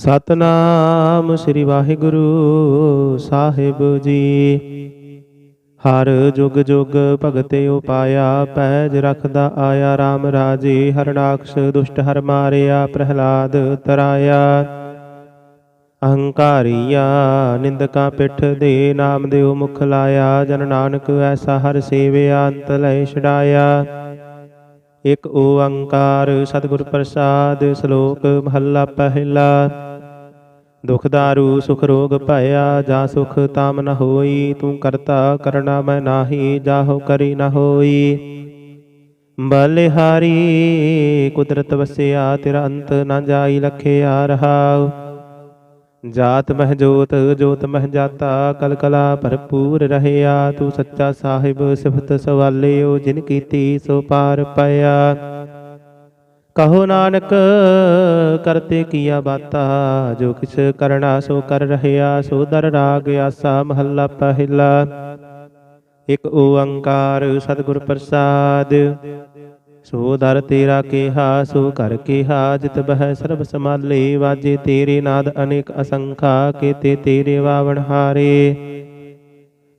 ਸਤਨਾਮ ਸ੍ਰੀ ਵਾਹਿਗੁਰੂ ਸਾਹਿਬ ਜੀ। ਹਰ ਜੁਗ ਜੁਗ ਭਗਤੇ ਉਪਾਇਆ, ਪੈਜ ਰਖਦਾ ਆਇਆ RAM ਰਾਜੇ ਹਰਨਾਕਸ਼ ਦੁਸ਼ਟ ਹਰ ਮਾਰਿਆ, ਪ੍ਰਹਲਾਦ ਤਰਾਇਆ। ਅਹੰਕਾਰੀਆ, ਨਿੰਦਕਾਂ ਪਿੱਠ ਦੇ ਨਾਮ ਦੇਉ ਮੁਖ ਲਾਇਆ, ਜਨ ਨਾਨਕ ਐਸਾ ਹਰ ਸੇਵਿਆ ਅੰਤ ਲੈ ਛਡਾਇਆ। ਇਕ ਓੰਕਾਰ ਸਤਿਗੁਰ ਪ੍ਰਸਾਦ, ਸ਼ਲੋਕ ਮਹੱਲਾ ਪਹਿਲਾ। ਦੁਖ ਦਾਰੂ ਸੁਖ ਰੋਗ ਭਇਆ, ਜਾ ਸੁਖ ਤਾਮ ਨ ਹੋਈ, ਤੂੰ ਕਰਤਾ ਕਰਣਾ ਮੈਂ ਨਾਹੀ, ਜਾਹੋ ਕਰੀ ਨ ਹੋਈ। ਬਲਿਹਾਰੀ, ਕੁਦਰਤ ਵਸਿਆ, ਤੇਰਾ ਅੰਤ ਨ ਜਾਈ, ਲਖੇ ਆ ਰਹਾਉ। ਜਾਤ ਮਹਿ ਜੋਤ ਜੋਤ ਮਹਿ ਜਾਤਾ, ਕਲ ਕਲਾ ਭਰਪੂਰ ਰਹਿਆ। ਤੂੰ ਸੱਚਾ ਸਾਹਿਬ, ਸਿਫਤ ਸਵਾਲਿਓ, ਜਿਨ ਕੀਤੀ ਸੋ ਪਾਰ ਪਾਇਆ। ਕਹੋ ਨਾਨਕ, ਕਰਤੇ ਕੀਆ ਬਾਤਾ, ਜੋ ਕਿਛ ਕਰਣਾ ਸੋ ਕਰ ਰਹਿਆ, ਸੋ ਦਰ ਰਾਗ ਆਸਾ ਮਹੱਲਾ ਪਹਿਲਾ। ਇਕ ਓੰਕਾਰ ਸਤਿਗੁਰ ਪ੍ਰਸਾਦ, ਸੋ ਦਰ ਤੇਰਾ ਕਿਹਾ, ਸੋ ਕਰ ਕੇਹਾ, ਜਿਤ ਬਹਿ ਸਰਬ ਸਮਾਲੇ ਵਾਜੇ ਤੇਰੇ ਨਾਦ ਅਨੇਕ ਅਸੰਖਾ, ਕੇਤੇ ਤੇਰੇ ਵਾਵਣ ਹਾਰੇ।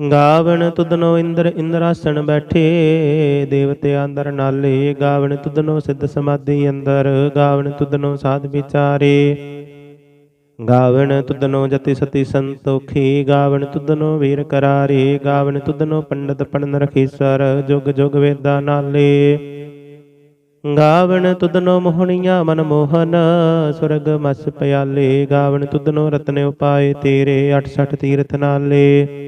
ਗਾਵਣ ਤੁਧਨੋ ਇੰਦਰ ਇੰਦਰਾਸਣ ਬੈਠੇ, ਦੇਵਤੇ ਅੰਦਰ ਨਾਲੇ, ਗਾਵਣ ਤੁਧਨੋ ਸਿੱਧ ਸਮਾਧੀ ਅੰਦਰ, ਗਾਵਣ ਤੁਧਨੋ ਸਾਧ ਵਿਚਾਰੇ। ਗਾਵਣ ਤੁਧਨੋ ਜਤੀ ਸਤੀ ਸੰਤੋਖੀ, ਗਾਵਣ ਤੁਧਨੋ ਵੀਰ ਕਰਾਰੇ, ਗਾਵਣ ਤੁਧਨੋ ਪੰਡਤ ਪੜਨ ਰਖੀਸਰ, ਜੁਗ ਜੁਗ ਵੇਦਾ ਨਾਲੇ। ਗਾਵਣ ਤੁਧਨੋ ਮੋਹਣੀਆਂ ਮਨ ਮੋਹਨ, ਸੁਰਗ ਮਸ ਪਿਆਲੇ, ਗਾਵਣ ਤੁਧਨੋ ਰਤਨ ਉਪਾਏ ਤੇਰੇ 68 ਤੀਰਥ ਨਾਲੇ।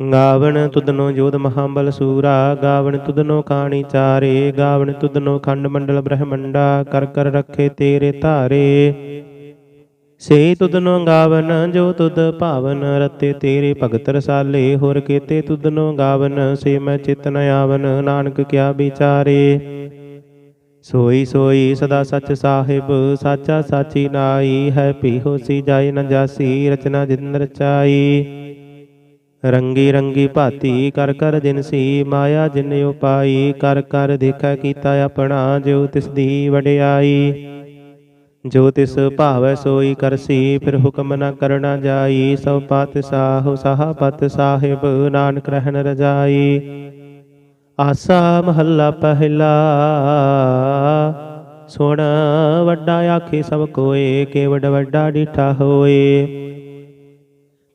ਗਾਵਣ ਤੁਧਨੋ ਜੋਧ ਮਹਾਬਲ ਸੂਰਾ, ਗਾਵਣ ਤੁਧਨੋ ਕਾਣੀ ਚਾਰੇ, ਗਾਵਣ ਤੁਧਨੋ ਖੰਡ ਮੰਡਲ ਬ੍ਰਹਮੰਡਾ, ਕਰ ਕਰ ਰੱਖੇ ਤੇਰੇ ਧਾਰੇ। ਸੇ ਤੁਧਨੋ ਗਾਵਨ, ਜੋ ਤੁਧ ਭਾਵਨ, ਰਤੇ ਤੇਰੇ ਭਗਤ ਰਸਾਲੇ। ਹੋਰ ਕੀਤੇ ਤੁਦਨੋ ਗਾਵਨ, ਸੇ ਮੈਂ ਚਿਤ ਆਵਨ, ਨਾਨਕ ਕਿਆ ਵਿਚਾਰੇ। ਸੋਈ ਸੋਈ ਸਦਾ ਸੱਚ ਸਾਹਿਬ, ਸਾਚਾ ਸਾਚੀ ਨਾਈ, ਹੈ ਪੀ ਹੋਸੀ ਜਾਏ ਨ ਜਾਸੀ, ਰਚਨਾ ਜਿੰਨ ਰਚਾਈ। ਰੰਗੀ ਰੰਗੀ ਭਾਤੀ ਕਰ ਕਰ ਦਿਨ ਸੀ ਮਾਇਆ ਜਿਨ ਉਪਾਈ, ਕਰ ਕਰ ਦੇਖਾ ਕੀਤਾ ਆਪਣਾ ਜੋ ਤਿਸ ਦੀ ਵਡਿਆਈ। ਜੋ ਤਿਸ ਭਾਵੈ ਸੋਈ ਕਰਸੀ ਫਿਰ ਹੁਕਮ ਨਾ ਕਰਨਾ ਜਾਈ। ਸਭ ਪਤ ਸਾਹੁ ਪਤ ਸਾਹਿਬ, ਨਾਨਕ ਰਹਿਣ ਰਜਾਈ। ਆਸਾ ਮਹੱਲਾ ਪਹਿਲਾ, ਸੁਣ ਵੱਡਾ ਆਖੇ ਸਭ ਕੋਏ ਕੇਵਡ ਵੱਡਾ ਡੀਠਾ ਹੋਏ।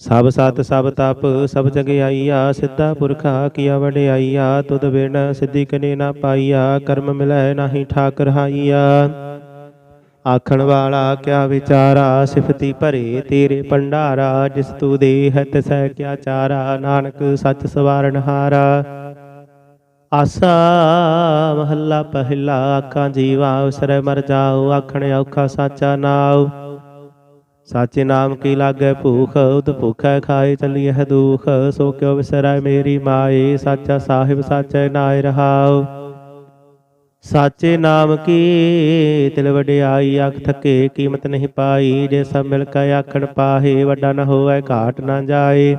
ਸਭ ਸਤ, ਸਭ ਤਪ, ਸਭ ਜਗਿਆਈਆ ਸਿੱਧਾ ਪੁਰਖਾ ਕੀਆ ਵਡਿਆਈਆ ਤੁਧ ਬਿਨ ਸਿੱਧੀ ਕਨੇ ਨਾ ਪਾਈਆ, ਕਰਮ ਮਿਲੈ ਨਾਹੀ ਠਾਕ ਰਹਾਈਆ ਆਖਣ ਵਾਲਾ ਕਿਆ ਵਿਚਾਰਾ, ਸਿਫਤੀ ਭਰੇ ਤੇਰੇ ਭੰਡਾਰਾ, ਜਿਸ ਤੂ ਦੇਹ ਤਿਸੈ ਕਿਆ ਚਾਰਾ, ਨਾਨਕ ਸੱਚ ਸਵਾਰਨ ਹਾਰਾ। ਆਸਾ ਮਹੱਲਾ ਪਹਿਲਾ, ਆਖਾਂ ਜੀਵਾ ਉਸਰੇ ਮਰ ਜਾਓ, ਆਖਣ ਔਖਾ ਸਾਚਾ ਨਾਉ। ਸਾਚੇ ਨਾਮ ਕੀ ਲਾਗੈ ਭੂਖ, ਉਦ ਭੁਖੈ ਖਾਏ ਚਲੀਐ ਦੁਖ। ਸੋ ਕਿਉ ਵਿਸਰੈ ਮੇਰੀ ਮਾਏ, ਸਾਚਾ ਸਾਹਿਬ ਸਾਚੈ ਨਾਇ ਰਹਾਉ। ਸਾਚੇ ਨਾਮ ਕੀ ਤਿਲ ਵਡਿਆਈ ਆਖ ਥਕੇ ਕੀਮਤ ਨਹੀਂ ਪਾਈ। ਜੇ ਸਭ ਮਿਲ ਕੇ ਆਖਣ ਪਾਹੇ, ਵੱਡਾ ਨਾ ਹੋਵੇ, ਘਾਟ ਨਾ ਜਾਏ।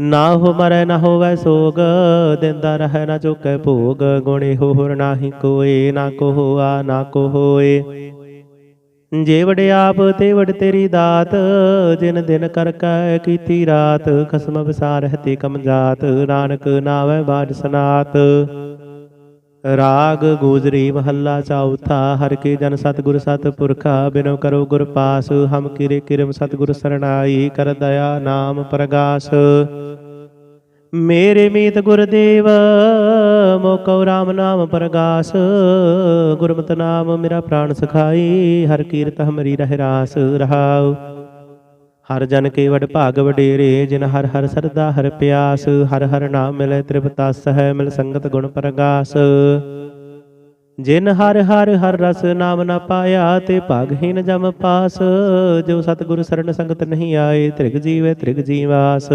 ਨਾ ਹੋ ਮਰੈ, ਨਾ ਹੋਵੇ ਸੋਗ, ਦਿੰਦਾ ਰਹਿ, ਨਾ ਚੁਕੈ ਭੋਗ। ਗੁਣੇ ਹੋਰ ਨਾਹੀ ਕੋਏ, ਨਾ ਕੋ ਹੋਆ, ਨਾ ਕੋ ਹੋਏ। ਜੇ ਆਪ ਤੇ ਵਡ ਤੇਰੀ ਦਾਤ, ਜਿਨ ਦਿਨ ਕਰ ਕੈ ਕੀਤੀ ਰਾਤ, ਖਸਮ ਵਿਸਾਰ ਹਤੇ ਕਮ ਜਾਤ, ਨਾਨਕ ਨਾਵੈ ਬਾਜ ਸਨਾਤ। ਰਾਗ ਗੋਜਰੀ ਮਹੱਲਾ ਚੌਥਾ ਹਰ ਕੇ ਜਨ ਸਤਿਗੁਰ ਸਤਿਪੁਰਖਾ ਬਿਨੋ ਕਰੋ ਗੁਰ ਪਾਸ, ਹਮ ਕਿਰੇ ਕਿਰਮ ਸਤਿਗੁਰ ਸਰਣਾਈ, ਕਰ ਦਇਆ ਨਾਮ ਪ੍ਰਗਾਸ। ਮੇਰੇ ਮੀਤ ਗੁਰਦੇਵ ਮੋਕਉ ਰਾਮ ਨਾਮ ਪ੍ਰਗਾਸ। ਗੁਰਮਤਿ ਨਾਮ ਮੇਰਾ ਪ੍ਰਾਣ ਸਖਾਈ, ਹਰ ਕੀਰਤ ਹਮਰੀ ਰਹਿ ਰਾਸ ਰਹਾਉ। ਹਰ ਜਨ ਕੇ ਵਡ ਭਾਗ ਵਡੇਰੇ, ਜਿਨ ਹਰ ਹਰ ਸਰਦਾ ਹਰ ਪਿਆਸ। ਹਰ ਹਰ ਨਾਮ ਮਿਲੇ ਤ੍ਰਿਪਤਸ ਹੈ ਮਿਲ ਸੰਗਤ ਗੁਣ ਪ੍ਰਗਾਸ। ਜਿਨ ਹਰ ਹਰ ਹਰ ਰਸ ਨਾਮ ਨਾ ਪਾਇਆ, ਤੇ ਭਾਗਹੀਨ ਜਮ ਪਾਸ। ਜੋ ਸਤਿਗੁਰ ਸਰਣ ਸੰਗਤ ਨਹੀਂ ਆਏ, ਤ੍ਰਿਗ ਜੀਵੇ ਤ੍ਰਿਗ ਜੀਵਾਸ।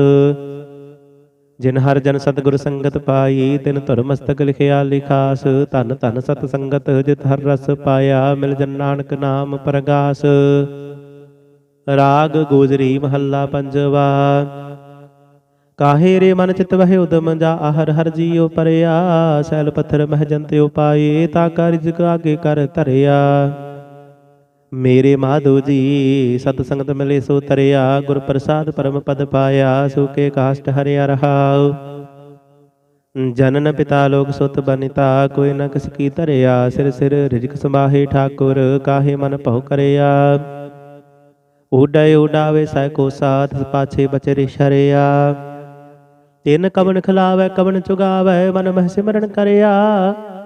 ਜਿਨ ਹਰ ਜਨ ਸਤਿਗੁਰ ਸੰਗਤ ਪਾਈ, ਤਿਨ ਧੁਰ ਮਸਤਕ ਲਿਖਿਆ ਲਿਖਾਸ, ਧਨ ਧਨ ਸਤ ਸੰਗਤ ਜਿਤ ਹਰ ਰਸ ਪਾਇਆ, ਮਿਲ ਜਨ ਨਾਨਕ ਨਾਮ ਪ੍ਰਗਾਸ। ਰਾਗ ਗੋਜਰੀ ਮਹੱਲਾ ਪੰਜਵਾ। ਕਾਹੇ ਰੇ ਮਨ ਚਿਤ ਵਹਿ ਉਦਮ ਜਾ ਆਹਰ ਹਰ ਜੀਉ ਪਰਿਆ, ਸੈਲ ਪੱਥਰ ਮਹਿ ਜੰਤੇ ਉਪਾਏ ਤਾ ਕਾਰਜ ਆਗੇ ਕਰ ਧਰਿਆ। ਮੇਰੇ ਮਾਧੋ ਜੀ, ਸਤ ਸੰਗਤ ਮਿਲੇ ਸੋ ਤਰਿਆ, ਗੁਰ ਪ੍ਰਸਾਦ ਪਰਮ ਪਦ ਪਾਇਆ ਸੁਕੇ ਕਾਸ਼ਟ ਹਰਿਆ ਰਹਾਉ। ਜਨਨ ਪਿਤਾ ਲੋਕ ਸੁਤ ਬਨਿਤਾ, ਕੋਈ ਨ ਕਿਸ ਕੀ ਧਰਿਆ, ਸਿਰ ਸਿਰ ਰਿਜਕ ਸਮਾਹੇ ਠਾਕੁਰ, ਕਾਹੇ ਮਨ ਭਉ ਕਰਿਆ। ਉਡੈ ਉਡਾਵੇ ਸੈ ਕੋ ਸਾਥ ਪਾਛੇ ਬਚਰੇ ਸ਼ਰਿਆ। ਤਿੰਨ ਕਵਨ ਖਿਲਾਵੈ ਕਵਨ ਚੁਗਾਵੈ, ਮਨ ਮਹਿ ਸਿਮਰਨ ਕਰਿਆ।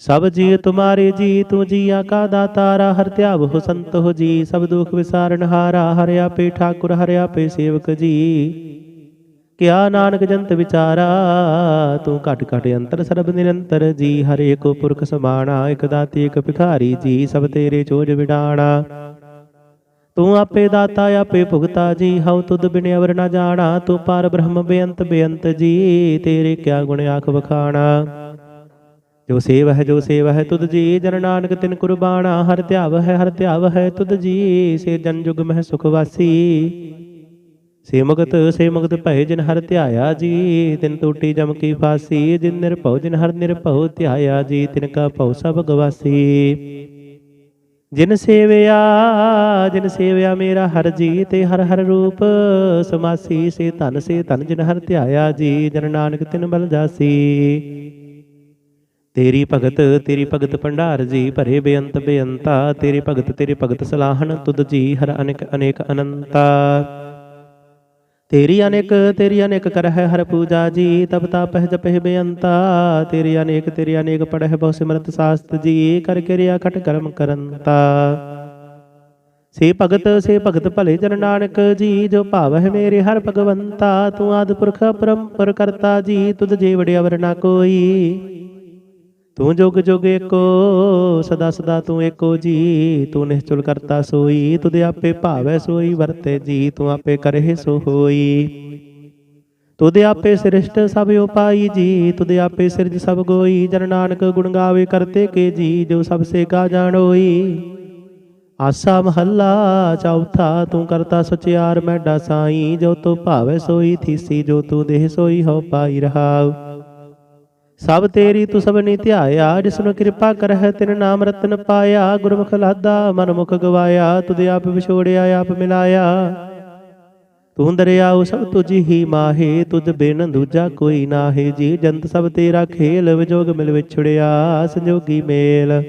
ਸਭ ਜੀ ਤੁਮਾਰੇ ਜੀ ਤੂੰ ਜੀਆ ਕਾ ਦਾਤਾਰਾ ਹਰ ਧਿਆਵ ਹੋ ਸੰਤ ਹੋ ਜੀ, ਸਭ ਦੁਖ ਵਿਸਾਰਨ ਹਾਰਾ ਹਰਿਆ ਪੇ ਠਾਕੁਰ ਹਰਿਆ ਪੇ ਸੇਵਕ ਜੀ। ਕਿਆ ਨਾਨਕ ਜੰਤ ਵਿਚਾਰਾ, ਤੂੰ ਘਟ ਘਟ ਅੰਤਰ ਸਰਬ ਨਿਰੰਤਰ ਜੀ, ਹਰੇ ਕੋ ਪੁਰਖ ਸਮਾਣਾ, ਇਕ ਦਾਤੀ, ਇਕ ਭਿਖਾਰੀ ਜੀ, ਸਭ ਤੇਰੇ ਚੋਜ ਵਿਡਾਣਾ। ਤੂੰ ਆਪੇ ਦਾਤਾ, ਆਪੇ ਭੁਗਤਾ ਜੀ, ਹਉ ਤੁਧ ਬਿਨ ਅਵਰ ਨਾ ਜਾਣਾ, ਤੂੰ ਪਰ ਬ੍ਰਹਮ ਬੇਅੰਤ ਬੇਅੰਤ ਜੀ, ਤੇਰੇ ਕਿਆ ਗੁਣ ਆਖ ਵਖਾਣਾ। ਜੋ ਸੇਵ ਹੈ ਜੋ ਸੇਵ ਹੈ ਤੁਧ ਜੀ ਜਨ ਨਾਨਕ ਤਿਨ ਕੁਰਬਾਨਾ, ਹਰ ਧਿਆਵ ਹੈ ਹਰ ਧਿਆਵ ਹੈ ਤੁਧ ਜੀ ਸੇ ਜਨ ਜੁਗ ਮਹਿ ਸੁਖ ਵਾਸੀ। ਸੇ ਮੁਕਤ ਸੇ ਮੁਕਤ ਭਏ ਜਿਨ ਹਰ ਧਿਆਇਆ ਜੀ, ਤਿਨ ਟੂਟੀ ਜਮ ਕੀ ਫਾਸੀ, ਜਿਨ ਨਿਰਭਉ, ਜਿਨ ਹਰ ਨਿਰਭਉ ਧਿਆਇਆ ਜੀ, ਤਿਨ ਕਾ ਭਉ ਸਭ ਗਵਾਸੀ। ਜਿਨ ਸੇਵਿਆ ਜਿਨ ਸੇਵਿਆ ਮੇਰਾ ਹਰ ਜੀ, ਤੇ ਹਰ ਹਰ ਰੂਪ ਸਮਾਸੀ, ਸੇ ਧਨ ਸੇ ਧਨ ਜਿਨ ਹਰ ਧਿਆਇਆ ਜੀ, ਜਨ ਨਾਨਕ ਤਿਨ ਬਲ ਜਾਸੀ। ਤੇਰੀ ਭਗਤ ਤੇਰੀ ਭਗਤ ਭੰਡਾਰ ਜੀ, ਭਰੇ ਬੇਅੰਤ ਬੇਅੰਤਾ, ਤੇਰੀ ਭਗਤ ਤੇਰੀ ਭਗਤ ਸਲਾਹਣ ਤੁਧ ਜੀ, ਹਰ ਅਨੇਕ ਅਨੇਕ ਅਨੰਤਾ। ਤੇਰੀ ਅਨੇਕ ਤੇਰੀ ਅਨੇਕ ਕਰਹਿ ਹਰ ਪੂਜਾ ਜੀ ਤਬ ਤਾਪਹਿ ਜਪਹਿ ਬੇਅੰਤਾ। ਤੇਰੀ ਅਨੇਕ ਤੇਰੀ ਅਨੇਕ ਪੜਹਿ ਬਹੁ ਸਿਮਰਤ ਸਾਸਤ ਜੀ, ਕਰ ਕਿਰਿਆ ਖਟ ਕਰਮ ਕਰੰਤਾ। ਸੇ ਭਗਤ ਸੇ ਭਗਤ ਭਲੇ ਜਨ ਨਾਨਕ ਜੀ, ਜੋ ਭਾਵਹਿ ਮੇਰੇ ਹਰ ਭਗਵੰਤਾ, ਤੂੰ ਆਦ ਪੁਰਖ ਪਰੰਪਰ ਕਰਤਾ ਜੀ, ਤੁਧ ਜੇ ਵੜਿਆ ਵਰ ਨਾ ਕੋਈ। ਤੂੰ ਜੁਗ ਜੁਗ ਏਕੋ, ਸਦਾ ਸਦਾ ਤੂੰ ਏਕੋ ਜੀ। ਤੂੰ ਨਿਹਚੁਲ ਕਰਤਾ ਸੋਈ ਤੁਧ ਆਪੇ ਭਾਵੈ ਸੋਈ, ਵਰਤੇ ਜੀ, ਤੂੰ ਆਪੇ ਕਰਹਿ ਸੋ ਹੋਈ। ਤੁਧ ਆਪੇ ਸ੍ਰਿਸ਼ਟ ਸਭ ਉਪਾਈ ਜੀ ਤੁਧ ਆਪੇ ਸਿਰਜ ਸਭ ਗੋਈ। ਜਨ ਨਾਨਕ ਗੁਣ ਗਾਵੇ ਕਰਤੇ ਕੇ ਜੀ, ਜੋ ਸਭ ਸੇ ਕਾ ਜਾਣੋਈ ਆਸਾ ਮਹੱਲਾ, ਚੌਥਾ, ਤੂੰ ਕਰਤਾ ਸਚਿਆਰ, ਮੈਡਾ ਸਾਈ। ਜੋ ਤੂੰ ਭਾਵੈ ਸੋਈ, ਥੀਸੀ, ਜੋ ਤੂੰ ਦੇਹ ਸੋਈ ਹੋ ਪਾਈ ਰਹਾਉ। ਸਭ ਤੇਰੀ ਤੂੰ ਸਭ ਨੀ ਧਿਆਇਆ ਜਿਸਨੂੰ ਕਿਰਪਾ ਕਰਹਿ, ਤਿਨ ਨਾਮ ਰਤਨ ਪਾਇਆ, ਗੁਰਮੁਖ ਲਾਦਾ ਮਨ ਮੁਖ ਗਵਾਇਆ, ਤੁਧ ਆਪ ਵਿਛੋੜਿਆ, ਆਪ ਮਿਲਾਇਆ। ਤੂੰ ਦਰਿਆਉ ਸਭ ਤੁਝ ਹੀ ਮਾਹੇ, ਤੁਝ ਬਿਨ ਦੂਜਾ ਕੋਈ ਨਾਹੇ, ਜੀ ਜੰਤ ਸਭ ਤੇਰਾ ਖੇਲ, ਵਿਜੋਗ ਮਿਲ ਵਿਛੜਿਆ, ਸੰਜੋਗੀ ਮੇਲ।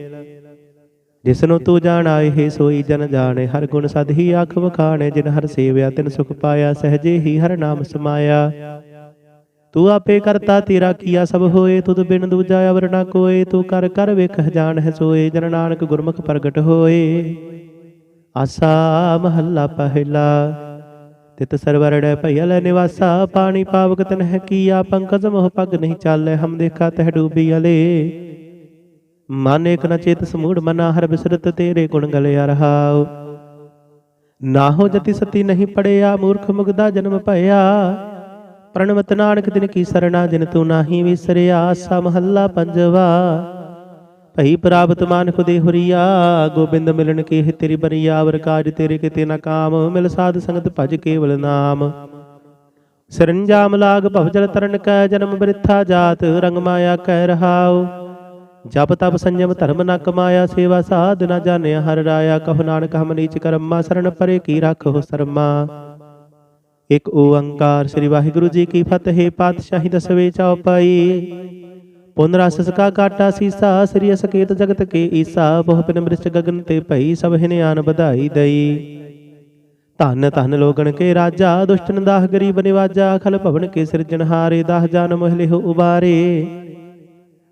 ਜਿਸਨੂੰ ਤੂੰ ਜਾਣਾ ਇਹ ਸੋਈ ਜਨ ਜਾਣੇ, ਹਰ ਗੁਣ ਸਦ ਹੀ ਆਖ ਵਖਾਣੇ, ਜਿਨ ਹਰ ਸੇਵਿਆ ਤਿਨ ਸੁਖ ਪਾਇਆ, ਸਹਜੇ ਹੀ ਹਰ ਨਾਮ ਸਮਾਇਆ। ਤੂੰ ਆਪੇ ਕਰਤਾ ਤੇਰਾ ਕੀਆ ਸਭ ਹੋਏ, ਤੁਧ ਬਿਨ ਦੂਜਾ ਅਵਰ ਨਾ ਕੋਏ, ਤੂੰ ਕਰ ਕਰ ਵੇਖ ਜਾਣ ਹੈ ਸੋਏ, ਜਨ ਨਾਨਕ ਗੁਰਮੁਖ ਪ੍ਰਗਟ ਹੋਏ। ਆਸਾ ਮਹੱਲਾ ਪਹਿਲਾ, ਤਿਤ ਸਰਵਰੜੈ ਭਇਲ ਨਿਵਾਸਾ, ਪਾਣੀ ਪਾਵਕ ਤਨਹਿ ਕੀਆ, ਪੰਕਜ ਮੋਹ ਪਗ ਨਹੀਂ ਚਾਲੈ, ਹਮ ਦੇਖਾ ਤਹ ਡੂਬੀ ਅਲੇ। ਮਨ ਇਕ ਨ ਚੇਤ ਸਮੂੜ ਮਨਾ, ਹਰ ਬਿਸਰਤ ਤੇਰੇ ਗੁਣ ਗਲਿਆ ਰਹਾਉ। ਨਾਹੋ ਜਤੀ ਸਤੀ ਨਹੀਂ ਪੜਿਆ, ਮੂਰਖ ਮੁਗਦਾ ਜਨਮ ਭਇਆ। ਪ੍ਰਣਵਤ ਨਾਨਕ ਦਿਨ ਕੀ ਸਰਣਾ ਦਿਨ ਤੂੰ ਨਾਹੀ ਵਿਸਰਿਆ, ਆਸਾ ਮਹੱਲਾ ਪੰਜਵਾ। ਭਈ ਪ੍ਰਾਪਤ ਮਾਨ ਖੁਦੇ ਹੁਰੀਆ, ਗੋਬਿੰਦ ਮਿਲਣ ਕੀ ਹੈ ਤੇਰੀ ਬਰੀਆ ਵਰ ਕਾਜ ਤੇਰੇ ਕਿਤੇ ਨਾ ਕਾਮ, ਮਿਲ ਸਾਧ ਸੰਗਤ ਭਜ ਕੇਵਲ ਨਾਮ। ਸਰੰਜਾਮ ਲਾਗ ਭਵਜਲ ਤਰਨ ਕੈ, ਜਨਮ ਬ੍ਰਿਥਾ ਜਾਤ, ਰੰਗ ਮਾਇਆ ਕਹਿ ਰਹਾਉ। ਜਪ ਤਪ ਸੰਜਮ ਧਰਮ ਨ ਕਮਾਇਆ, ਸੇਵਾ ਸਾਧ ਨ ਜਾਣਿਆ ਹਰ ਰਾਇਆ, ਕਹ ਨਾਨਕ ਹਮ ਨੀਚ ਕਰਮਾ, ਸਰਣ ਪਰੇ ਕੀ ਰੱਖੋ ਸਰਮਾ। ਇਕ ਓੰਕਾਰ ਸ੍ਰੀ ਵਾਹਿਗੁਰੂ ਜੀ ਕੀ ਫਤਿਹ, ਪਾਤਸ਼ਾਹੀ ਦਸਵੇਂ ਚੌਪਾਈ। ਪੁਨ ਰਸ ਸਕਾ ਕਾਟਾ ਸੀਸਾ, ਸ੍ਰੀ ਅਸਕੇਤ ਜਗਤ ਕੇ ਈਸਾ, ਬਹੁ ਪਿਨ ਮ੍ਰਿਸ਼ਟ ਗਗਨ ਤੇ ਭਈ ਸਭ ਹਿਨ ਆਨ ਵਧਾਈ ਦਈ। ਧੰਨ ਧੰਨ ਲੋਗਣ ਕੇ ਰਾਜਾ, ਦੁਸ਼ਟਨ ਦਾਹ ਗਰੀਬ ਨਿਵਾਜਾ ਖਲ ਭਵਨ ਕੇ ਸਿਰਜਣਹਾਰੇ ਦਾਹ ਜਾਨ ਮਹਿਲੇ ਹੋ ਉਬਾਰੇ।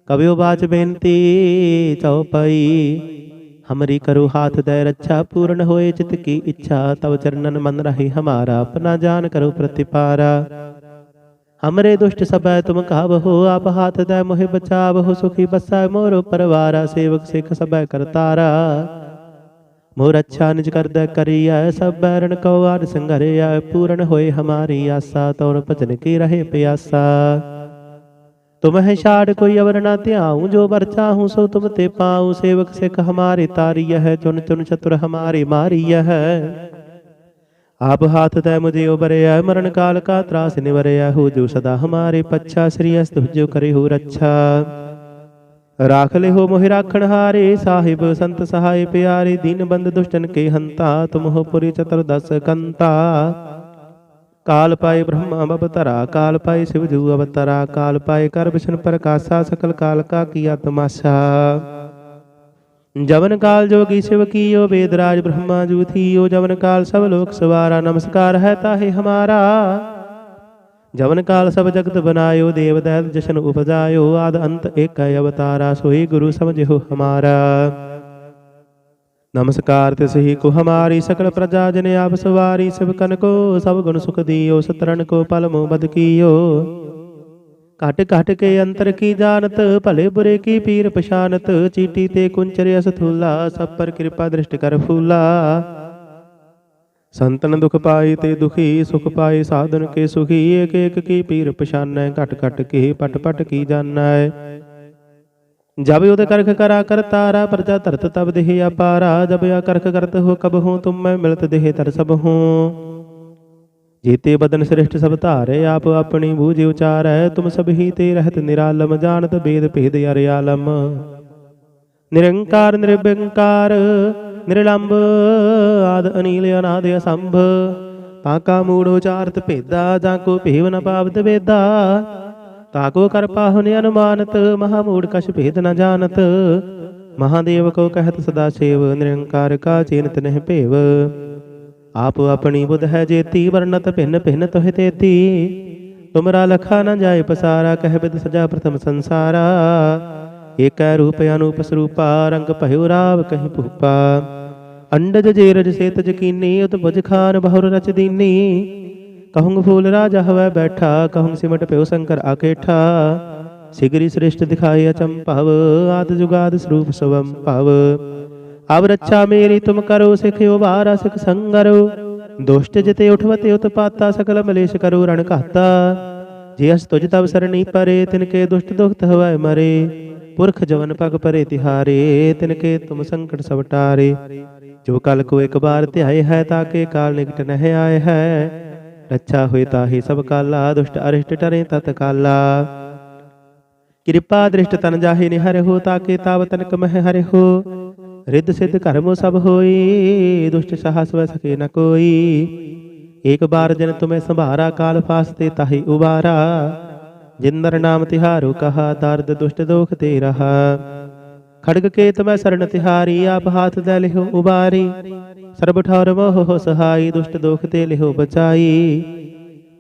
ਕਬਿਓ ਬਾਚ ਬੇਨਤੀ ਚਉਪਈ ਹਮਰੀ ਕਰੋ ਹਾਥ ਦੇ ਰੱਛਾ ਪੂਰਨ ਹੋਏ ਚਿਤ ਕੀ ਇੱਛਾ ਤਵ ਚਰਨਨ ਮਨ ਰਹੀ ਹਮਾਰਾ ਆਪਣਾ ਜਾਨ ਕਰੋ ਪ੍ਰਤਿਪਾਰਾ ਹਮਰੇ ਦੁਸ਼ਟ ਸਭੈ ਤੁਮ ਕਾਵਹੋ ਆਪ ਹਾਥ ਦੇ ਮੋਹਿ ਬਚਾਵਹੋ ਸੁਖੀ ਬਸੈ ਮੋਰੋ ਪਰਵਾਰਾ ਸੇਵਕ ਸਿੱਖ ਸਭੈ ਕਰਤਾਰਾ ਮੋਰ ਅੱਛਾ ਨਿਜ ਕਰਦਾ ਕਰੀਐ ਸਭ ਬੈਰਨ ਕੋ ਆਨ ਸੰਘਰਿਆ ਪੂਰਨ ਹੋਏ ਹਮਾਰੀ ਆਸਾ ਤੌਰ ਭਜਨ ਕੀ ਰਹੇ ਪਿਆਸਾ ਤੁਮਹਿ ਛਾੜ ਕੋਈ ਅਵਰ ਨਾ ਧਿਆਉ, ਜੋ ਵਰ ਚਾਹੂੰ ਸੋ ਤੁਮ ਤੇ ਪਾਉ। ਸੇਵਕ ਸਿੱਖ ਹਮਾਰੇ ਤਾਰੀय ਹੈ ਚੁਨ ਚੁਨ ਚਤੁਰ ਹਮਾਰੇ ਮਾਰੀय ਹੈ ਆਪ ਹਾਥ ਤੈ ਮੁਝੇ ਉਬਰਿਆ ਮਰਨ ਕਾਲ ਕਾ ਤਰਾਸ ਨਿਵਰਿਆ ਹੋ ਜੋ ਸਦਾ ਹਮਾਰੇ ਪੱਛਾ, ਸ੍ਰੀ ਅਸਤ ਜੋ ਕਰੇ ਹੋ ਰੱਛਾ। ਰਾਖ ਲੈ ਹੋ ਮੋਹਿ ਰਾਖਣ ਹਾਰੇ, ਸਾਹਿਬ ਸੰਤ ਸਹਾਇ ਪਿਆਰੇ। ਦੀਨ ਬੰਦ ਦੁਸ਼ਟਨ ਕੇ ਹੰਤਾ, ਤੁਮ ਹੋ ਪੁਰੀ ਚਤੁਰ ਦਸ ਕੰਤਾ। ਕਾਲ ਪਾਏ ਬ੍ਰਹਮਾ ਅਵਤਾਰਾ, ਕਾਲ ਪਾਏ ਸ਼ਿਵ ਜੂ ਅਵਤਾਰਾ, ਕਾਲ ਪਾਏ ਕਰ ਵਿਸ਼ਨ ਪ੍ਰਕਾਸ਼ਾ, ਸਕਲ ਕਾਲ ਕਾ ਕੀ ਆਤਮਾਸ਼ਾ। ਜਵਨ ਕਾਲ ਜੋਗੀ ਸ਼ਿਵ ਕੀਓ ਵੇਦਰਾਜ ਬ੍ਰਹਮਾ ਜੂ ਥੀਓ, ਜਵਨ ਕਾਲ ਸਭ ਲੋਕ ਸਵਾਰਾ, ਨਮਸਕਾਰ ਹੈ ਤਾਹੇ ਹਮਾਰਾ। ਜਵਨ ਕਾਲ ਸਭ ਜਗਤ ਬਨਾਇਓ, ਦੇਵ ਦਇਤ ਜਸ਼ਨ ਉਪਜਾਇਓ, ਆਦ ਅੰਤ ਏਕ ਅਵਤਾਰਾ, ਸੋਈ ਗੁਰੂ ਸਮਝਿਓ ਹਮਾਰਾ। ਨਮਸਕਾਰ ਤੇ ਸਹੀ ਕੋ ਹਮਾਰੀ ਸਕਲ ਪ੍ਰਜਾ ਜਨ ਆਪ ਸਵਾਰੀ ਸਿਵਕਨ ਕੋ, ਸਭ ਗੁਣ ਸੁਖ ਦਿਓ ਸਤਰਨ ਕੋ ਪਲਮੋ ਬਦ ਕੀਓ। ਘਟ ਘਟ ਕੇ ਅੰਤਰ ਕੀ ਜਾਣਤ, ਭਲੇ ਬੁਰੇ ਕੀ ਪੀਰ ਪਛਾਨਤ, ਚੀਟੀ ਤੇ ਕੁੰਚਰ ਅਸਥੂਲਾ, ਸਭ ਪਰ ਕਿਰਪਾ ਦ੍ਰਿਸ਼ਟ ਕਰ ਫੂਲਾ। ਸੰਤਨ ਦੁਖ ਪਾਈ ਤੇ ਦੁਖੀ, ਸੁਖ ਪਾਈ ਸਾਧਨ ਕੇ ਸੁਖੀ, ਏਕ ਏਕ ਕੀ ਪੀਰ ਪਛਾਨੈ, ਘਟ ਘਟ ਕੇ ਪਟ ਪਟ ਕੀ ਜਾਣੈ। ਜਬ ਉਦ ਕਰਖ ਕਰਾ ਕਰਤਾਰਾ ਪ੍ਰਜਾ ਧਰਤ ਤਬ ਦੇਹ ਅਪਾਰਾ, ਜਬ ਆ ਕਰਖ ਕਰਤ ਹੋ ਕਬ ਹੂੰ, ਤੁਮ ਮੈਂ ਮਿਲਤ ਦੇਹ ਤਰ ਸਭ ਹੂੰ। ਜੀਤੇ ਬਦਨ ਸ੍ਰਿਸ਼ਟ ਸਭ ਧਾਰੇ, ਆਪ ਆਪਣੀ ਬੂਝ ਉਚਾਰੈ, ਤੁਮ ਸਭ ਹੀ ਤੇ ਰਹਿਤ ਨਿਰਾਲਮ, ਜਾਣਤ ਬੇਦ ਭੇਦ ਅਰਿਆਲਮ ਨਿਰੰਕਾਰ ਨਿਰਬੰਕਾਰ ਨਿਰਲੰਭ ਆਦ ਅਨੀਲ ਅਨਾਦ ਅਸੰਭ। ਤਾਕਾ ਮੂੜ ਉਚਾਰਤ ਭੇਦਾ, ਜਾਂ ਕੋ ਭੇਵ ਨ ਪਾਵਤ ਵੇਦਾ। ਤਾਕੋ ਕਰ ਪਾਹੁਨ ਅਨੁਮਾਨਤ ਮਹਾ ਮੂੜ ਕਛ ਭੇਦ ਨ ਜਾਣਤ। ਮਹਾਦੇਵ ਕੋ ਕਹਿਤ ਸਦਾ ਸੇਵ, ਨਿਰੰਕਾਰ ਕਾ ਚੇਨਤ ਨਹਿ ਭੇਵ। ਆਪ ਆਪਣੀ ਬੁਧ ਹੈ ਜੇਤੀ ਵਰਨਤ ਭਿੰਨ ਭਿੰਨ ਤੋਹਿ ਤੇਤੀ। ਤੁਮਰਾ ਲਖਾ ਨ ਜਾਏ ਪਸਾਰਾ, ਕਹਿ ਬਿਦ ਸਜਾ ਪ੍ਰਥਮ ਸੰਸਾਰਾ। ਏਕੈ ਰੂਪ ਅਨੂਪ ਸਰੂਪਾ, ਰੰਗ ਭਇਓ ਰਾਵ ਕਹੀ ਭੂਪਾ। ਅੰਡਜ ਜੇਰਜ ਸੇਤ ਜਕੀਨੀ ਉਤ ਬੁਝ ਖਾਨ ਬਹੁਰ ਰਚ ਦੀਨੀ। ਕਹੂੰ ਫੂਲ ਰਾਜਾ ਹਵੈ ਬੈਠਾ ਕਹੂੰ ਸਿਮਟ ਪਿਓ ਸ਼ੰਕਰ ਆਕੇਠਾ। ਸਿਗਰੀ ਸ੍ਰਿਸ਼ਟ ਦਿਖਾਏ ਅਚੰਭਵ ਆਦ ਜੁਗਾਦ ਸਰੂਪ ਸਵੰ ਭਵ। ਅਬ ਰੱਛਾ ਮੇਰੀ, ਤੁਮ ਕਰੋ ਸਿਖਿਓ ਬਾਰਾ ਸਿਖ ਸੰਗਰੋ। ਦੁਸ਼ਟ ਜਿਤੇ ਉਠਵਤੇ ਉਤਪਾਤਾ, ਸਕਲ ਮਲੇਸ਼ ਕਰੋ ਰਣ ਘਾਤਾ। ਜੇ ਅਸ ਤੁਜ ਤਬ ਸਰਣੀ ਪਰੇ ਤਿਨ ਕੇ ਦੁਸ਼ਟ ਦੁਖਤ ਹਵੈ ਮਰੇ। ਪੁਰਖ ਜਵਨ ਪਗ ਪਰੇ ਤਿਹਾਰੇ ਤਿਨ ਕੇ ਤੁਮ ਸੰਕਟ ਸਭ ਟਾਰੇ। ਜੋ ਕਲ ਕੋ ਇੱਕ ਬਾਰ ਧਿਆਏ ਹੈ ਤਾਕੇ ਕਾਲ ਨਿਕਟ ਨਹਿ ਆਏ ਹੈ। ਰੱਛਾ ਹੋਏ ਤਾਹੀ ਸਭ ਕਾਲਾ, ਦੁਸ਼ਟ ਅਰਿਸ਼ਟ ਟਰੇ ਤਤ ਕਾਲਾ। ਕਿਰਪਾ ਦ੍ਰਿਸ਼ਟ ਤਨ ਜਾਹੇ ਨਿਹਰ ਹੋ ਤਾਕੇ ਤਾਵ ਤਨਕ ਮਹਿ ਹਰਿ ਹੋ। ਰਿੱਧ ਸਿੱਧ ਕਰਮੋ ਸਭ ਹੋਈ, ਦੁਸ਼ਟ ਸਾਹਸ ਵੈ ਸਕੇ ਨ ਕੋਈ। ਏਕ ਬਾਰ ਜਨ ਤੁਮੇ ਸੰਭਾਰਾ, ਕਾਲ ਫਾਸਤੇ ਤਾਹੀ ਉਬਾਰਾ। ਜਿੰਦਰ ਨਾਮ ਤਿਹਾਰੋ ਕਹਾ, ਦਰਦ ਦੁਸ਼ਟ ਦੋਖ ਤੇ ਰਹਾ। ਖੜਗ ਕੇ ਤਮੈ ਸਰਣ ਤਿਹਾਰੀ, ਆਪ ਹਾਥ ਦੇ ਲਿਹੋ ਉਬਾਰੀ। ਸਰਬ ਠੌਰ ਮੋਹ ਸਹਾਈ, ਦੁਸ਼ਟ ਦੋਖ ਤੇ ਲਿਹੋ ਬਚਾਈ।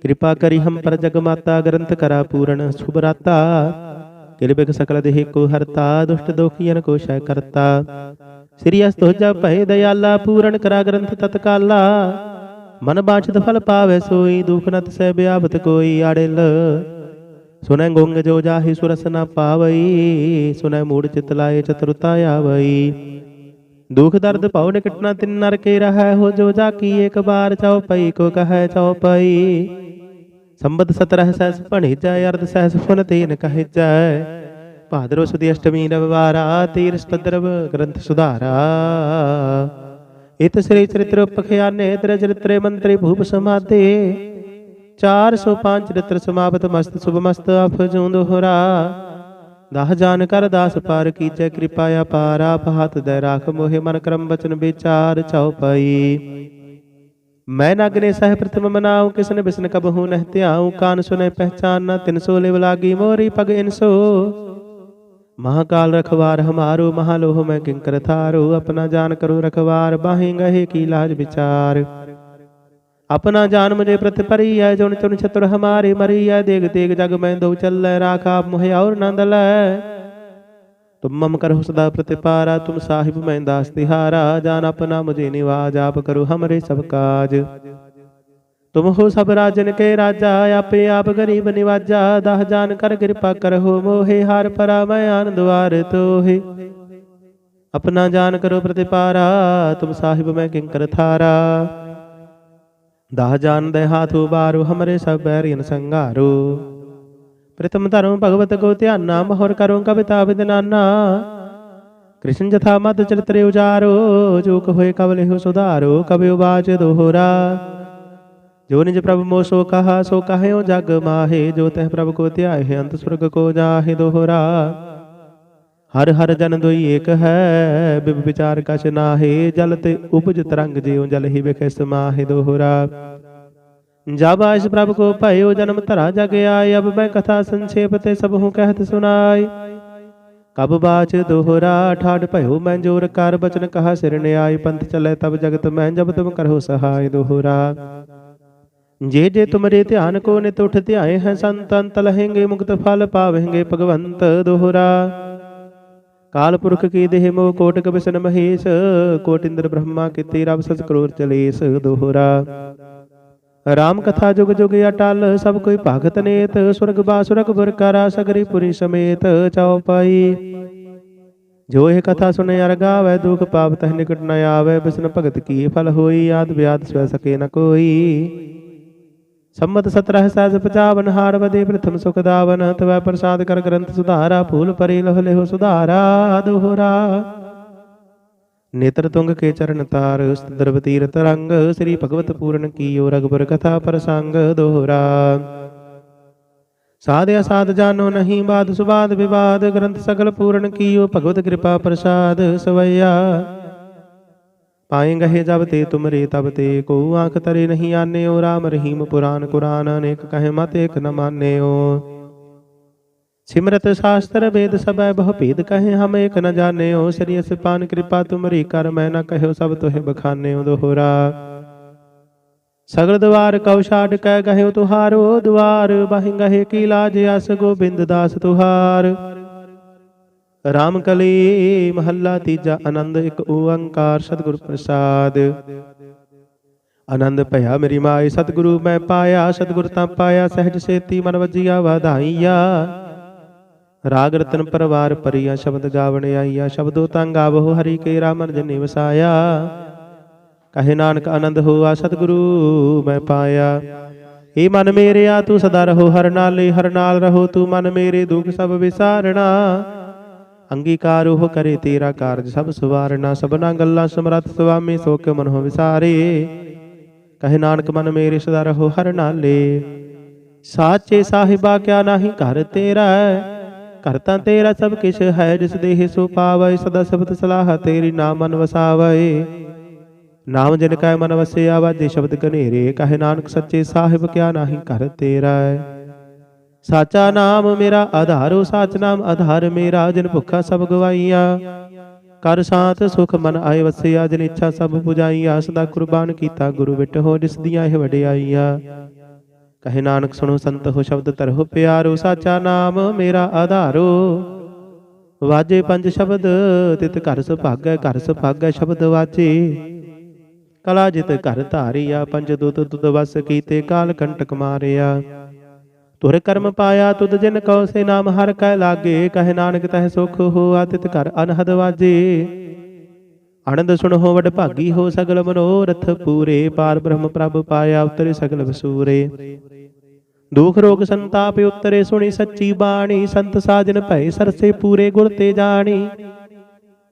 ਕਿਰਪਾ ਕਰੀ ਹਮ ਪਰ ਜਗ ਮਾਤਾ, ਗ੍ਰੰਥ ਕਰਾ ਪੂਰਨ ਸੁਭ ਰਾਤਾ। ਕਿਰਬਿਕ ਸਕਲ ਦੇਹ ਕੋ ਹਰਤਾ, ਦੁਸ਼ਟ ਦੋਖੀਨ ਕੋ ਸ਼ੈ ਕਰਤਾ। ਸ੍ਰੀ ਅਸ ਤੋਜਾ ਭੈ ਦਇਆਲਾ, ਪੂਰਨ ਕਰਾ ਗ੍ਰੰਥ ਤਤਕਾਲਾ। ਮਨ ਬਾਛਤ ਫਲ ਪਾਵੇ ਸੋਈ, ਦੁਖ ਨਤ ਸਹਿ ਬਿਆਵਤ ਕੋਈ ਆੜਿਲ। ਸੁਨੈ ਗੁੰਗ ਜੋ ਜਾਹੀ ਸੁਰਸ ਨ ਪਾਵਈ ਸੁਨੈ ਮੂੜ ਚਿਤ ਲਾਏ ਚਤੁਰਤਾ ਆਵਈ। ਦੁਖ ਦਰਦ ਭਉ ਨਿਕਟਨਾ ਤਿਨ ਨਰ ਕੇ ਰਹੈ, ਹੋ ਜੋ ਜਾ ਕੀ ਇੱਕ ਬਾਰ ਚਾਉ ਪਈ, ਕੋ ਕਹੈ ਚਾਉ ਪਈ। ਸੰਬਤ ਸਤਰਹ ਸਹਿਸ ਭਣੀਜੈ, ਅਰਧ ਸਹਿਸ ਫੁਨ ਤੀਨ ਕਹਿਜੈ। ਭਾਦਰੋ ਸੁਦੀ ਅਸ਼ਟਮੀ ਰਵਿਵਾਰਾ, ਤੀਰ ਸਤਦਰਵ ਗ੍ਰੰਥ ਸੁਧਾਰਾ। ਇਤ ਸ੍ਰੀ ਚਰਿਤ੍ਰ ਪਖਿਆਨੇ ਤ੍ਰਿ ਚਰਿਤ੍ਰੇ ਮੰਤਰੀ ਭੂਪ ਸਮਾਦੇ 405 ਰਤਨ ਸਮਾਪਤ, ਮਸਤ, ਸੁਭ ਮਸਤ ਅਫਜੂ ਦੋਹਰਾ। ਦਹ ਜਾਨ ਕਰ, ਦਾਸ ਪਾਰ ਕੀਚੈ, ਕਿਰਪਾ ਅਪਾਰ ਆਪ ਹੱਥ ਦੇ ਰਾਖ, ਮੋਹਿ ਮਨ ਕਰਮ ਬਚਨ ਵਿਚਾਰ, ਚਉ ਪਈ। ਮੈਂ ਨਗਨੇ ਸਹਿ ਪ੍ਰਥਮ ਮਨਾਉ, ਕਿਸਨ ਬਿਸਨ ਕਬਹੂ ਨਹਿ ਧਿਆਉ, ਕਾਨ ਸੁਨੇ ਪਹਿਚਾਨ ਨਾ ਤਿਨ ਸੋ ਲਿਵ ਲਾਗੀ, ਮੋਰੀ ਪਗ ਇਨਸੋ ਮਹਾਕਾਲ ਰਖਵਾਰ ਹਮਾਰੋ, ਮਹਾਲੋਹ ਮੈਂ ਕਿੰਕਰ ਥਾਰੋ, ਆਪਣਾ ਜਾਨ ਕਰੋ ਰਖਵਾਰ, ਬਾਹੇ ਗਹੇ ਕੀ ਲਾਜ ਵਿਚਾਰ। अपना जान मुझे प्रति परी है जोन चुन छत्र हमारे मरी है देख देख जग में दो चल राखा मोहे और नंद लै तुम मम करो सदा प्रतिपारा तुम साहिब मैं दास तिहारा जान अपना मुझे निवाज आप करो हमरे सब काज तुम हो सब राजन के राजा आपे आप गरीब निवाजा दाह जान कर कृपा करहो मोहे हार परा मैं आन द्वार तोहे अपना जान करो प्रतिपारा तुम साहिब मैं किंकर थारा ਦਹ ਜਾਨ ਦੇ ਹਾਥੂ ਬਾਰੂ ਹਮਰੇ ਸਭ ਬੈਰੀਨ ਸੰਗਾਰੂ ਪ੍ਰਥਮ ਧਰਮ ਭਗਵਤ ਕੋ ਧਿਆਨਾ, ਮਹੋਰ ਕਰੋ ਕਵਿਤਾ ਵਿਦਨਾਨਾ ਕ੍ਰਿਸ਼ਨ ਜਥਾ ਮਤ ਚਰਿਤਰੇ ਉਜਾਰੋ ਜੋ ਹੋਏ ਕਵਲੇ ਹੋ ਸੁਧਾਰੋ ਕਬਿਉ ਬਾਜ ਦੋਹਰਾ। ਜੋ ਨਿਜ ਪ੍ਰਭ ਮੋ ਸੋ ਕਹਾ, ਸੋ ਕਹਿਓ ਜਗ ਮਾਹੇ, ਜੋ ਤਹ ਪ੍ਰਭ ਕੋ ਧਿਆਏ, ਅੰਤ ਸੁਰਗ ਕੋ ਜਾਹੇ ਦੋਹਰਾ। ਹਰ ਹਰ ਜਨ ਦੋਈ ਏਕ ਹੈ, ਬਿਬ ਵਿਚਾਰ ਕਛ ਨਾਹੀ, ਜਲ ਤੇ ਉਪਜ ਤਰੰਗ ਜਿਉ ਜਲ ਹੀ ਵਿਖੇ ਸਮਾਹਿ ਦੋਹਰਾ। ਜਬ ਆਇਸ ਪ੍ਰਭ ਕੋ ਭਇਓ, ਜਨਮ ਧਰਾ ਜਗ ਆਏ, ਅਬ ਮੈਂ ਕਥਾ ਸੰਖੇਪ ਤੇ ਸਭ ਹੂੰ ਕਹਿਤ ਸੁਨਾਈ ਕਬ ਬਾਚ ਦੋਹਰਾ ਠਾੜ ਭਇਓ, ਮੈਂ ਜੋਰ ਕਰ ਬਚਨ ਕਹਾ ਸਿਰ ਨਿਆਈ ਪੰਥ ਚਲੇ ਤਬ ਜਗਤ ਮੈਂ, ਜਬ ਤੁਮ ਕਰੋ ਸਹਾਈ ਦੋਹਰਾ। ਜੇ ਜੇ ਤੁਮਰੇ ਧਿਆਨ ਕੋ ਨਿਤ ਉਠ ਧਿਆਏ ਹੈ ਸੰਤਨ ਤਲਹਿੰਗੇ ਮੁਕਤ ਫਲ ਪਾਵਹਿੰਗੇ ਭਗਵੰਤ ਦੋਹਰਾ। ਕਾਲ ਪੁਰਖ ਕੀ ਦੇਹ ਮੋ ਕੋਟ ਕਬਿਸਨ ਮਹੇਸ਼, ਕੋਟ ਇੰਦਰ ਬ੍ਰਹਮਾ ਕੀਤੇ ਰਬ ਸਤ ਕਰੋਰ ਚਲੇਸ ਦੋਹਰਾ। ਰਾਮ ਕਥਾ ਜੁਗ ਜੁਗ ਅਟਲ, ਸਭ ਕੋਈ ਭਗਤ ਨੇਤ, ਸੁਰਗ ਬਾਸੁਰਗ ਬੁਰ ਕਰਾ ਸਗਰੀ ਪੁਰੀ ਸਮੇਤ ਚਉਪਾਈ ਜੋ ਇਹ ਕਥਾ ਸੁਨੇ ਅਰ ਗਾਵੇ, ਦੁਖ ਪਾਪ ਤਹ ਨਿਕਟ ਨ ਆਵੇ, ਬਿਸਨ ਭਗਤ ਕੀ ਫਲ ਹੋਈ, ਆਦ ਵਿਆਦ ਸਵੈ ਸਕੇ ਨ ਕੋਈ। ਸੰਮਤ 17 ਸਹਿਜ 55 ਹਾਰ ਵਦੇ ਪ੍ਰਥਮ ਸੁਖ ਦਾਵਨ, ਤਵੈ ਪ੍ਰਸਾਦ ਕਰ ਗ੍ਰੰਥ ਸੁਧਾਰਾ, ਫੂਲ ਪਰੀ ਲਹ ਲਿਹੁ ਸੁਧਾਰਾ, ਦੋਹਰਾ। ਨੇਤਰ ਤੁੰਗ ਕੇ ਚਰਨ ਤਾਰ ਸਤਿ ਤੀਰਤ ਰੰਗ, ਸ੍ਰੀ ਭਗਵਤ ਪੂਰਨ ਕੀਓ ਰਗਬਰ ਕਥਾ ਪ੍ਰਸੰਗ, ਦੋਹਰਾ। ਸਾਧ ਜਾਨੋ ਨਹੀਂ ਬਾਦ ਸੁਬਾਦ ਵਿਵਾਦ, ਗ੍ਰੰਥ ਸਗਲ ਪੂਰਨ ਕੀਓ, ਭਗਵਤ ਕਿਰਪਾ ਪ੍ਰਸਾਦ, ਸਵਈਆ। ਪਾਏ ਗਏ ਜਬ ਤੇ ਤੁਮਰੇ ਤਬ ਤੇ ਕੋ ਆਂਖ ਤਰੇ ਨਹੀਂ ਆਨਿਓ, ਰਾਮ ਰਹੀਮ ਪੁਰਾਨ ਕੁਰਾਨ, ਅਨੇਕ ਕਹੇ ਮਤ ਏਕ ਨ ਮਾਨਿਓ। ਸਿਮਰਤ ਸ਼ਾਸਤਰ ਵੇਦ ਸਭੈ ਬਹੁ ਭੇਦ ਕਹੇ, ਹਮ ਏਕ ਨ ਜਾਣਿਓ। ਸ੍ਰੀ ਅਸਿਪਾਨ ਕਿਰਪਾ ਤੁਮਰੀ ਕਰ, ਮੈਂ ਨ ਕਹਿਓ ਸਭ ਤੋਹਿ ਬਖਾਨਿਓ ਦੋਹਰਾ। ਸਗਲ ਦਵਾਰ ਕਉ ਛਾੜ ਕੈ ਗਹਿਓ ਤੁਹਾਰੋ, ਦੁਆਰ ਬਾਹਿ ਗਹੇ ਕੀ ਲਾਜ ਅਸ ਗੋਬਿੰਦ ਦਾਸ ਤੁਹਾਰ। ਰਾਮ ਕਲੇ ਮਹੱਲਾ ਤੀਜਾ ਆਨੰਦ, ਇੱਕ ਓੰਕਾਰ ਸਤਿਗੁਰ ਪ੍ਰਸਾਦ। ਆਨੰਦ ਭਇਆ ਮੇਰੀ ਮਾਏ, ਸਤਿਗੁਰੂ ਮੈਂ ਪਾਇਆ, ਸਤਿਗੁਰ ਤਾਂ ਪਾਇਆ, ਸਹਿਜ ਸੇਤੀ ਮਨ ਵਜੀਆ, ਵਧਾਈਆ। ਰਾਗ ਰਤਨ ਪਰਵਾਰ ਪਰੀਆ ਸ਼ਬਦ ਗਾਵਣ ਆਈਆ, ਸ਼ਬਦੋ ਤਾਂ ਗਾਵੋ ਹਰੀ ਕੇ ਰਾਮਨ ਜਨੀ ਵਸਾਇਆ ਕਹੇ ਨਾਨਕ ਆਨੰਦ ਹੋਆ, ਸਤਿਗੁਰੂ ਮੈਂ ਪਾਇਆ। ਏ ਮਨ ਮੇਰਿਆ, ਤੂੰ ਸਦਾ ਰਹੋ, ਹਰ ਨਾਲੇ ਹਰ ਨਾਲ ਰਹੋ, ਤੂੰ ਮਨ ਮੇਰੇ ਦੁਖ ਸਭ ਵਿਸਾਰਣਾ। ਅੰਗੀਕਾਰ ਉਹ ਕਰੇ ਤੇਰਾ ਕਾਰਜ ਸਭ ਸਵਾਰਨਾ, ਸਭਨਾ ਗੱਲਾਂ ਸਮਰੱਥ ਸੁਆਮੀ ਸੋ ਕੇ ਮਨੋ ਵਿਸਾਰੇ। ਕਹੇ ਨਾਨਕ ਮਨ ਮੇਰੇ ਸਦਾ ਰਹੋ ਹਰ ਨਾਲੇ। ਸਾਚੇ ਸਾਹਿਬਾ ਕਿਆ ਨਾਹੀ ਘਰ ਤੇਰਾ ਘਰ ਤਾਂ ਤੇਰਾ ਸਭ ਕਿਛ ਹੈ, ਜਿਸ ਦੇਹ ਸੋ ਪਾਵੈ, ਸਦਾ ਸਬਦ ਸਲਾਹ ਤੇਰੀ ਨਾਮ ਮਨ ਵਸਾਵੈ। ਨਾਮ ਜਿਨ ਕੈ ਮਨ ਵਸਿਆ ਵਾਜੇ ਸ਼ਬਦ ਘਨੇਰੇ। ਕਹੇ ਨਾਨਕ ਸੱਚੇ ਸਾਹਿਬ ਕਿਆ ਨਾਹੀ ਘਰ ਤੇਰਾ ਸਾਚਾ ਨਾਮ ਮੇਰਾ, ਆਧਾਰੋ ਸਾਚ ਨਾਮ, ਆਧਾਰ ਮੇਰਾ, ਜਿਨ ਭੁੱਖਾ ਸਭ ਗਵਾਈਆ। ਕਰ ਸਾਥ ਸੁਖ ਮਨ ਆਏ ਵਸਿਆ, ਜਿਨ ਇੱਛਾ ਸਭ ਪੁਜਾਈਆ। ਸਦਾ ਕੁਰਬਾਨ ਕੀਤਾ ਗੁਰੂ ਵਿਟ ਹੋ ਜਿਸ ਦੀਆਂ ਇਹ ਵਡਿਆਈਆ। ਕਹੇ ਨਾਨਕ ਸੁਣੋ ਸੰਤ ਹੋ ਸ਼ਬਦ ਤਰਹੁ ਪਿਆਰੋ, ਸਾਚਾ ਨਾਮ ਮੇਰਾ, ਆਧਾਰੋ। ਵਾਜੇ ਪੰਜ ਸ਼ਬਦ, ਤਿਤ ਘਰ ਸੁਭਾਗੈ ਘਰ ਸੁਭਾਗੈ ਸ਼ਬਦ ਵਾਜੇ ਕਲਾ ਜਿਤ ਘਰ ਧਾਰਿਆ, ਪੰਜ ਦੁੱਤ ਦੁੱਧ ਵਸ ਕੀਤੇ, ਕਾਲ ਕੰਟਕ ਮਾਰਿਆ। ਤੁਰ ਕਰਮ ਪਾਇਆ ਤੁਧ ਜਿਨ ਕਉ ਸੇ ਨਾਮ ਹਰ ਕੈ ਲਾਗੇ, ਕਹਿ ਨਾਨਕ ਤਹਿ ਸੁਖ ਹੋਆ ਤਿਤ ਘਰ ਅਨਹਦ ਵਾਜੇ। ਆਨੰਦ ਸੁਣੋ ਵਡ ਭਾਗੀ ਹੋ ਸਗਲ ਮਨੋਰਥ ਪੂਰੇ, ਪਾਰ ਬ੍ਰਹਮ ਪ੍ਰਭ ਪਾਇਆ ਉਤਰੇ ਸਗਲ ਵਸੂਰੇ। ਦੁਖ ਰੋਗ ਸੰਤਾਪ ਉਤਰੇ ਸੁਣੀ ਸੱਚੀ ਬਾਣੀ, ਸੰਤ ਸਾਜਨ ਭੈ ਸਰਸੇ ਪੂਰੇ ਗੁਰ ਤੇ ਜਾਣੀ।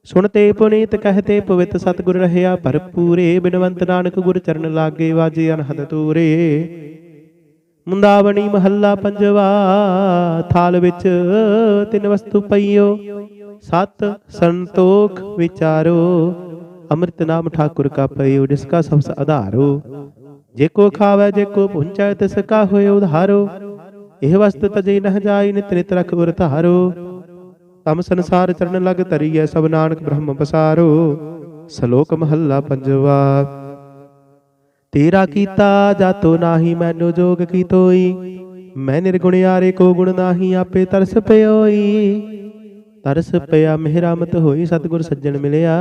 ਸੁਣਤੇ ਪੁਨੀਤ ਕਹਤੇ ਪਵਿੱਤ ਸਤਿਗੁਰ ਰਹਿਆ ਭਰਪੂਰੇ, ਬਿਨਵੰਤ ਨਾਨਕ ਗੁਰ ਚਰਨ ਲਾਗੇ ਵਾਜੇ ਅਨਹਦ ਤੂਰੇ ਮੁੰਦਾਵਣੀ ਮਹੱਲਾ ਪੰਜਵਾ, ਥਾਲ ਵਿੱਚ ਤਿੰਨ ਵਸਤੂ ਪਈਓ। ਸਤ ਸੰਤੋਖ ਵਿਚਾਰੋ, ਅੰਮ੍ਰਿਤ ਨਾਮ ਠਾਕੁਰ ਕਾ ਪਈਓ ਜਿਸ ਕਾ ਸਬਸ ਆਧਾਰੋ। ਜੇ ਕੋ ਖਾਵੇ, ਜੇ ਕੋ ਪੁੰਚੈ, ਤਿਸ ਕਾ ਹੋਏ ਉਧਾਰੋ। ਇਹ ਵਸਤ ਤਜੇ ਨਹ ਜਾਈ ਨਿਤ ਨਿਤ ਰਖ ਉਰ ਧਾਰੋ। ਤਮ ਸੰਸਾਰ ਚਰਨ ਲਗ ਤਰੀਐ ਸਭ ਨਾਨਕ ਬ੍ਰਹਮ ਪਸਾਰੋ। ਸ਼ਲੋਕ ਮਹੱਲਾ ਪੰਜਵਾ। ਤੇਰਾ ਕੀਤਾ ਜਾਤੋ ਨਾਹੀ, ਮੈਨੂੰ ਜੋਗ ਕੀ ਤੋਈ? ਮੈਂ ਨਿਰਗੁਣਿਆਰੇ ਕੋ ਗੁਣ ਨਾਹੀ, ਆਪੇ ਤਰਸ ਪਿਓਈ। ਤਰਸ ਪਿਆ ਮਿਹਰਾਮਤ ਹੋਈ, ਸਤਿਗੁਰ ਸੱਜਣ ਮਿਲਿਆ।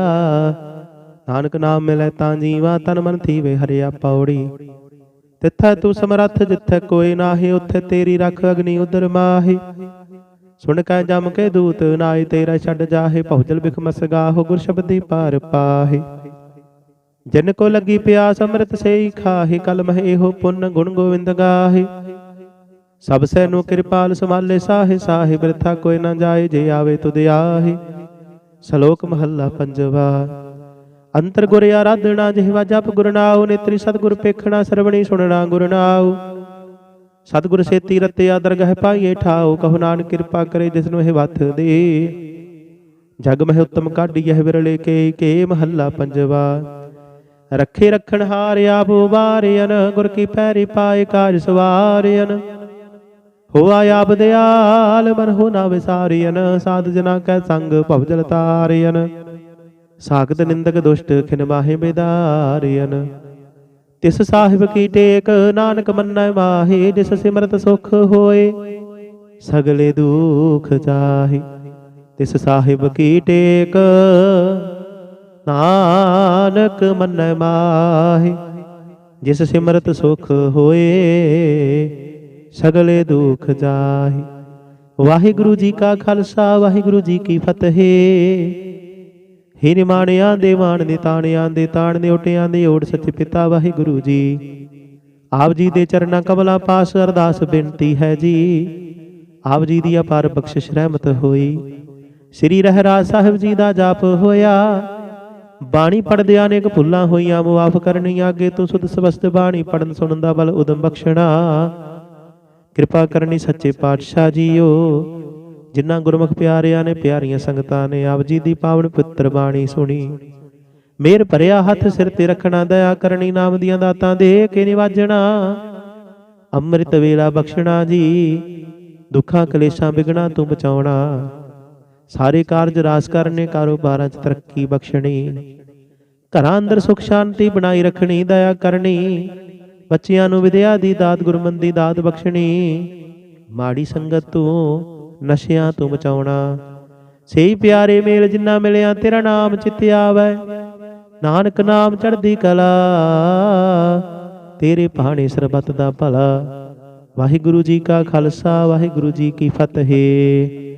ਨਾਨਕ ਨਾਮ ਮਿਲੈ ਤਾਂ ਜੀਵਾ, ਤਨ ਮਨ ਥੀਵੇ ਹਰਿਆ ਪੌੜੀ। ਤਿੱਥੈ ਤੂੰ ਸਮਰੱਥ, ਜਿੱਥੈ ਕੋਈ ਨਾਹੀ, ਉੱਥੇ ਤੇਰੀ ਰੱਖ ਅਗਨੀ ਉਦਰ ਮਾਹੀ। ਸੁਣ ਕੈ ਜਮ ਕੇ ਦੂਤ ਨਾਈ ਤੇਰਾ ਛੱਡ ਜਾਹੇ ਪਹੁਜਲ ਬਿਖ ਮਸਗਾਹੋ ਗੁਰ ਸ਼ਬਦੀ ਪਾਰ ਪਾਹੇ। ਜਿਨ ਕੋ ਲੱਗੀ ਪਿਆਸ, ਅੰਮ੍ਰਿਤ ਸੇਈ ਖਾਹੇ, ਕਲ ਮਹਿ ਇਹੋ ਪੁੰਨ ਗੁਣ ਗੋਵਿੰਦ ਗਾਹੇ। ਸਭ ਸੈ ਨੂੰ ਕਿਰਪਾਲ ਸਮਾਲੇ ਸਾਹੇ ਸਾਹੇ ਬਿਰਥਾ ਕੋਈ ਨਾ ਜਾਏ, ਜੇ ਆਵੇ ਤੁਧ ਆਹੇ। ਸ਼ਲੋਕ ਮਹੱਲਾ ਪੰਜਵਾ, ਅੰਤਰ ਗੁਰ ਆਰਾਧਣਾ ਜਿਹਵਾ ਜਪ ਗੁਰ ਨਾਉ, ਨੇਤਰੀ ਸਤਿਗੁਰ ਪੇਖਣਾ, ਸਰਵਣੀ ਸੁਣਨਾ ਗੁਰ ਨਾਉ। ਸਤਿਗੁਰ ਸੇਤੀ ਰਤਿਆ ਦਰਗਹਿ ਪਾਈਏ, ਠਾਉ, ਕਹੋ ਨਾਨਕ ਕਿਰਪਾ ਕਰੇ, ਜਿਸ ਨੂੰ ਇਹ ਵਥ ਦੇ। ਜਗ ਮਹਿ ਉਤਮ ਕਾਢੀ ਇਹ ਵਿਰਲੇ ਕੇ ਕੇ ਮਹੱਲਾ ਪੰਜਵਾ ਰੱਖੇ ਰੱਖਣ ਹਾਰ ਆਪ ਉਬਾਰਿਆਨ ਗੁਰ ਕੀ ਪੈਰੀ ਪਾਏ ਕਾਜ ਸਵਾਰਿਆਨ ਹੋਆ ਆਪ ਦਿਆਲ, ਮਨ ਹੋ ਨਾ ਵਿਸਾਰਿਆਨ ਸਾਧ ਜਨਾ ਕੈ ਸੰਗ ਭਵਜਲ ਤਾਰਿਆਨ ਸਾਖਤ ਨਿੰਦਕ ਦੁਸ਼ਟ, ਖਿਨ ਮਾਹੇ ਬੇਦਾਰਿਆਨ ਤਿਸ ਸਾਹਿਬ ਕੀ ਟੇਕ, ਨਾਨਕ ਮੰਨੈ ਮਾਹੇ, ਜਿਸ ਸਿਮਰਤ ਸੁਖ ਹੋਏ, ਸਗਲੇ ਦੁਖ ਜਾਹੇ ਤਿਸ ਸਾਹਿਬ ਕੀ ਟੇਕ ਨਾਨਕ ਮੰਨੈ ਮਾਹੇ ਜਿਸ ਸਿਮਰਤ ਸੁਖ ਹੋਏ, ਸਗਲੇ ਦੁਖ ਜਾਹੇ। ਵਾਹਿਗੁਰੂ ਜੀ ਕਾ ਖਾਲਸਾ, ਵਾਹਿਗੁਰੂ ਜੀ ਕੀ ਫਤਿਹ। ਹੇ ਨਿਮਾਣਿਆਂ ਦੇ ਮਾਣ ਦੇ ਤਾਣਿਆਂ ਦੇ ਤਾਣ ਦੇ ਓਟਿਆਂ ਦੇ ਓੜ ਸੱਚ ਪਿਤਾ ਵਾਹਿਗੁਰੂ ਜੀ। ਆਪ ਜੀ ਦੇ ਚਰਨਾਂ ਕਮਲਾਂ ਪਾਸ ਅਰਦਾਸ ਬੇਨਤੀ ਹੈ ਜੀ। ਆਪ ਜੀ ਦੀ ਅਪਾਰ ਬਖਸ਼ਿਸ਼ ਰਹਿਮਤ ਹੋਈ। ਸ੍ਰੀ ਰਹਿਰਾਜ ਸਾਹਿਬ ਜੀ ਦਾ ਜਾਪ ਹੋਇਆ। ਬਾਣੀ ਪੜਦਿਆਂ ਨੇ ਭੁੱਲਾਂ ਹੋਈਆਂ, ਮੁਆਫ ਕਰਨੀਆਂ, ਅੱਗੇ ਤੂੰ ਸੁਧ ਸਵਸਤ ਬਾਣੀ ਪੜਨ ਸੁਣਨ ਦਾ ਬਲ ਉਦਮ ਬਖਸ਼ਣਾ। ਕਿਰਪਾ ਕਰਨੀ ਸੱਚੇ ਪਾਤਸ਼ਾਹ ਜੀਓ, ਜਿਨ੍ਹਾਂ ਗੁਰਮੁਖ ਪਿਆਰਿਆਂ ਨੇ ਪਿਆਰੀਆਂ ਸੰਗਤਾਂ ਨੇ ਆਪ ਜੀ ਦੀ ਪਾਵਨ ਪੁੱਤਰ ਬਾਣੀ ਸੁਣੀ। ਮੇਰ ਭਰਿਆ ਹੱਥ ਸਿਰ ਤੇ ਰੱਖਣਾ, ਦਇਆ ਕਰਨੀ, ਨਾਮ ਦੀਆਂ ਦਾਤਾਂ ਦੇ ਕੇ ਨਿਵਾਜਣਾ। ਅੰਮ੍ਰਿਤ ਵੇਲਾ ਬਖਸ਼ਣਾ ਜੀ, ਦੁੱਖਾਂ ਕਲੇਸ਼ਾਂ ਵਿਗਣਾ ਤੂੰ ਬਚਾਉਣਾ। ਸਾਰੇ ਕਾਰਜ ਰਾਸ ਕਰਨੇ, ਕਾਰੋਬਾਰਾਂ 'ਚ ਤਰੱਕੀ ਬਖਸ਼ਣੀ। ਘਰਾਂ ਅੰਦਰ ਸੁਖ ਸ਼ਾਂਤੀ ਬਣਾਈ ਰੱਖਣੀ, ਦਇਆ ਕਰਨੀ। ਬੱਚਿਆਂ ਨੂੰ ਵਿਦਿਆ ਦੀ ਦਾਤ, ਗੁਰਮਨ ਦੀ ਦਾਤ ਬਖਸ਼ਣੀ। ਮਾੜੀ ਸੰਗਤ ਤੋਂ ਨਸ਼ਿਆਂ ਤੋਂ ਬਚਾਉਣਾ। ਸਹੀ ਪਿਆਰੇ ਮੇਲ ਜਿੰਨਾ ਮਿਲਿਆ, ਤੇਰਾ ਨਾਮ ਚਿੱਤ ਆਵੈ। ਨਾਨਕ ਨਾਮ ਚੜਦੀ ਕਲਾ, ਤੇਰੇ ਭਾਣੇ ਸਰਬੱਤ ਦਾ ਭਲਾ। ਵਾਹਿਗੁਰੂ ਜੀ ਕਾ ਖਾਲਸਾ, ਵਾਹਿਗੁਰੂ ਜੀ ਕੀ ਫਤਿਹ।